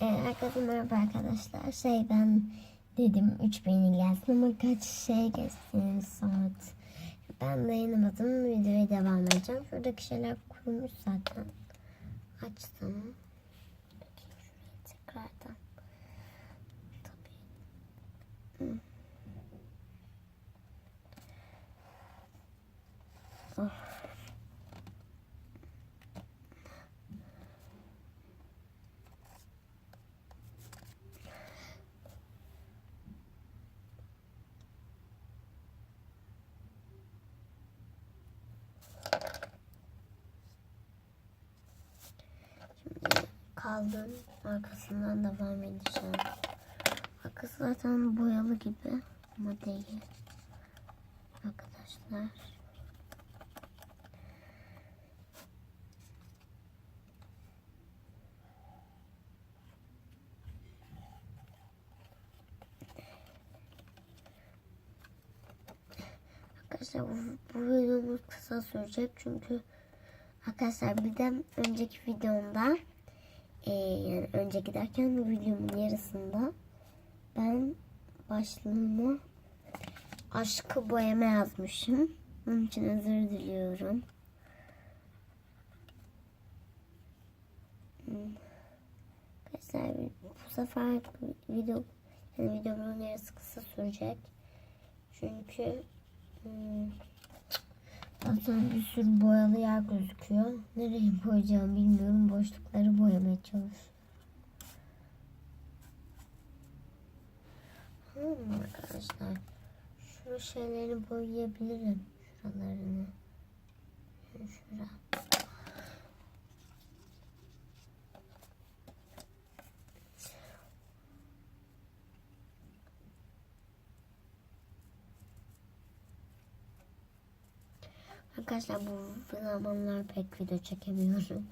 Ee, herkese merhaba arkadaşlar. Şey ben dedim 3 beğeni gelsin ama kaç şey geçsin saat. Ben dayanamadım. Videoya devam edeceğim. Şuradaki şeyler kurumuş zaten. Açtım. Kaldım. Arkasından devam edeceğim. Arkası zaten boyalı gibi ama değil. Arkadaşlar. Arkadaşlar bu, videomuz kısa sürecek çünkü arkadaşlar bir de önceki videomda ee, yani önceki derken bu videomun yarısında ben başlığıma aşkı boyama yazmışım. Bunun için özür diliyorum. Arkadaşlar bu sefer video yani videomun yarısı kısa sürecek. Çünkü hmm, Zaten bir sürü boyalı yer gözüküyor. Nereye boyayacağım bilmiyorum. Boşlukları boyamaya çalışıyorum. Hmm, arkadaşlar. Şu şeyleri boyayabilirim. Şuralarını. Şura. Arkadaşlar bu zamanlar pek video çekemiyorum.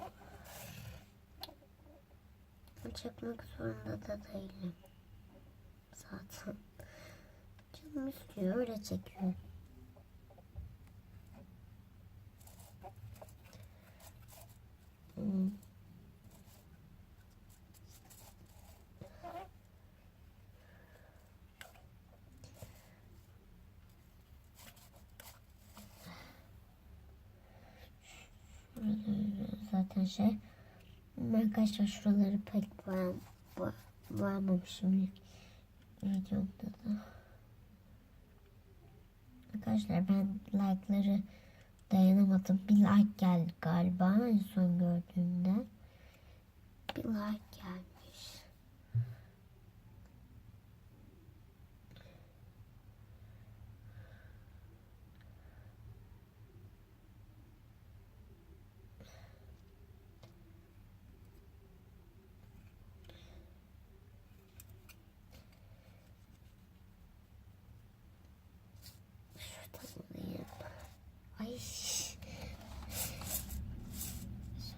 Çekmek zorunda da değilim. Zaten. Canım istiyor öyle çekiyor. Hmm. Zaten şey. Arkadaşlar şuraları pek var, videomda da. Arkadaşlar ben like'ları dayanamadım. Bir like geldi galiba en son gördüğümde. Bir like gelmiş.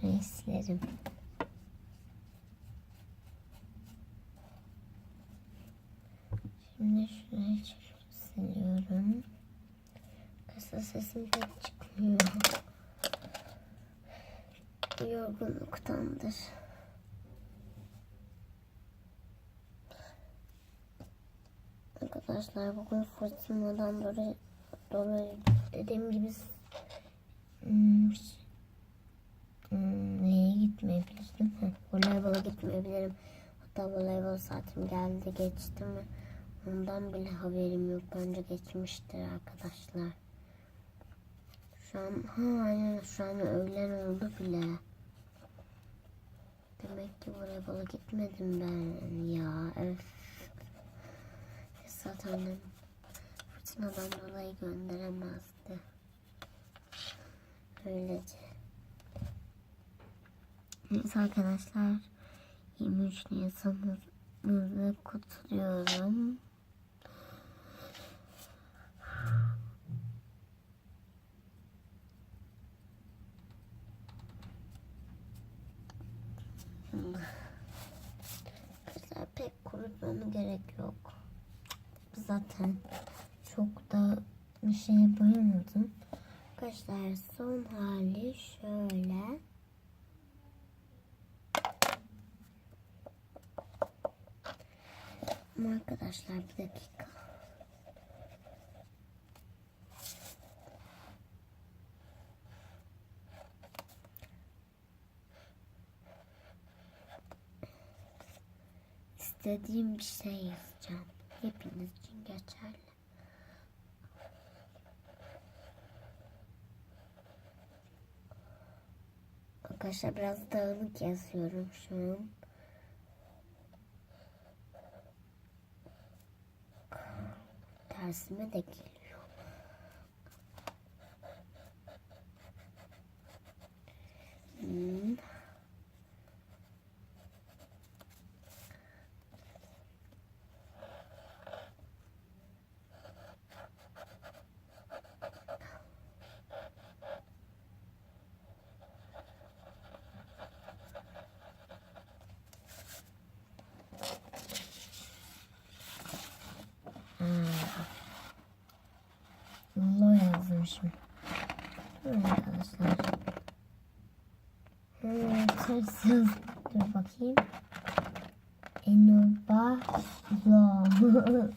Şurayı silerim. Şimdi şurayı siliyorum. Kasa sesim pek çıkmıyor. Yorgunluktandır. Arkadaşlar bugün fırtınadan dolayı, dolayı dediğim gibi hmm, gitmeyebilirdim? Voleybola gitmeyebilirim. Hatta voleybol saatim geldi geçti mi? Ondan bile haberim yok. Bence geçmiştir arkadaşlar. Şu an ha aynen şu an öğlen oldu bile. Demek ki voleybola gitmedim ben ya. Öf. Zaten annem fırtınadan dolayı gönderemezdi. Öylece. Neyse arkadaşlar 23 Nisan'ınızı kutluyorum. Arkadaşlar pek kurutmama gerek yok zaten çok da bir şeye boyamadım. Arkadaşlar son hali şöyle. Arkadaşlar bir dakika. İstediğim bir şey yazacağım. Hepiniz için geçerli. Arkadaşlar biraz dağınık yazıyorum şu an. Tersime de geliyor. Hmm. Lo yazmışım. Dur arkadaşlar. Hmm, ters yaz. Dur bakayım. Enuba lo.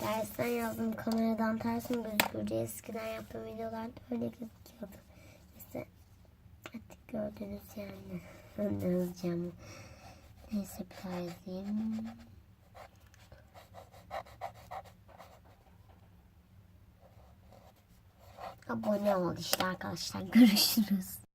Tersten yazdım. Kameradan ters mi gözüküyor diye eskiden yaptığım videolarda öyle gözüküyordu. İşte artık gördünüz yani. Ben de yazacağım. Neyse bir daha yazayım. Abone ol işte arkadaşlar. Görüşürüz.